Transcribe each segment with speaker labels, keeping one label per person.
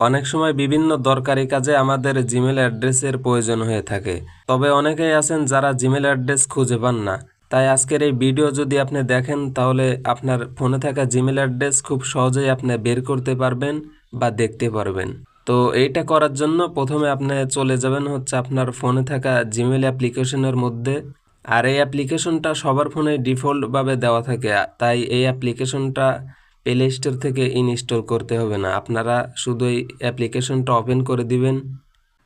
Speaker 1: অনেক সময় বিভিন্ন দরকারি কাজে আমাদের জিমেল অ্যাড্রেসের প্রয়োজন হয়ে থাকে। তবে অনেকেই আছেন যারা জিমেল অ্যাড্রেস খুঁজে পান না। তাই আজকের এই ভিডিও যদি আপনি দেখেন, তাহলে আপনার ফোনে থাকা জিমেল অ্যাড্রেস খুব সহজেই আপনি বের করতে পারবেন বা দেখতে পারবেন। তো এইটা করার জন্য প্রথমে আপনি চলে যাবেন হচ্ছে আপনার ফোনে থাকা জিমেল অ্যাপ্লিকেশনের মধ্যে। আর এই অ্যাপ্লিকেশনটা সবার ফোনে ডিফল্টভাবে দেওয়া থাকে। তাই এই অ্যাপ্লিকেশনটা প্লে স্টোর থেকে ইনস্টল করতে হবে না। আপনারা শুধু এই অ্যাপ্লিকেশনটা ওপেন করে দিবেন।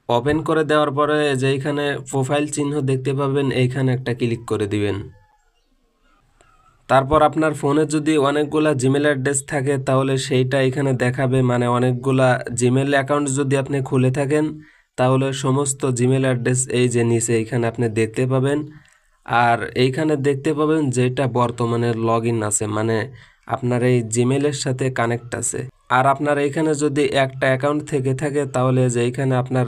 Speaker 1: ওপেন করে দেওয়ার পরে যেইখানে প্রোফাইল চিহ্ন দেখতে পাবেন, এইখানে একটা ক্লিক করে দিবেন। তারপর আপনার ফোনে যদি অনেকগুলা জিমেল অ্যাড্রেস থাকে, তাহলে সেইটা এখানে দেখাবে। মানে অনেকগুলা জিমেল অ্যাকাউন্ট যদি আপনি খুলে থাকেন, তাহলে সমস্ত জিমেল অ্যাড্রেস এই যে নিচে এইখানে আপনি দেখতে পাবেন। আর এইখানে দেখতে পাবেন যেটা বর্তমানে লগ আছে। মানে আপনার এই জিমেলের সাথে কানেক্ট আছে। আর আপনার এইখানে যদি একটা অ্যাকাউন্ট থেকে থাকে, তাহলে যে এইখানে আপনার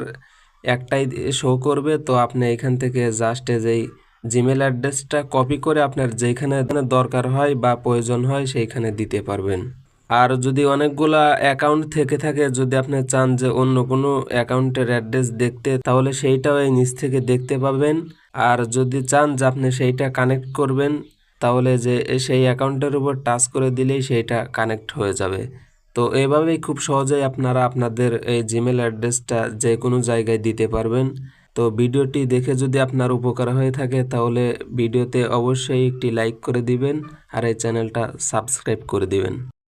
Speaker 1: একটাই শো করবে, তো আপনি এখান থেকে জাস্ট যেই জিমেল অ্যাড্রেসটা কপি করে আপনার যেখানে দরকার হয় বা প্রয়োজন হয়, সেইখানে দিতে পারবেন। আর যদি অনেকগুলা অ্যাকাউন্ট থেকে থাকে, যদি আপনি চান যে অন্য কোনো অ্যাকাউন্টের অ্যাড্রেস দেখতে, তাহলে সেইটাও এই নিচ থেকে দেখতে পাবেন। আর যদি চান যে আপনি সেইটা কানেক্ট করবেন তাহলে যে সেই অ্যাকাউন্টের উপর টাচ করে দিলেই সেইটা কানেক্ট হয়ে যাবে। তো এভাবেই খুব সহজেই আপনারা আপনাদের এই জিমেল অ্যাড্রেসটা যে কোনো জায়গায় দিতে পারবেন। তো ভিডিওটি দেখে যদি আপনার উপকার হয়ে থাকে তাহলে ভিডিওতে অবশ্যই একটি লাইক করে দিবেন আর এই চ্যানেলটা সাবস্ক্রাইব করে দিবেন।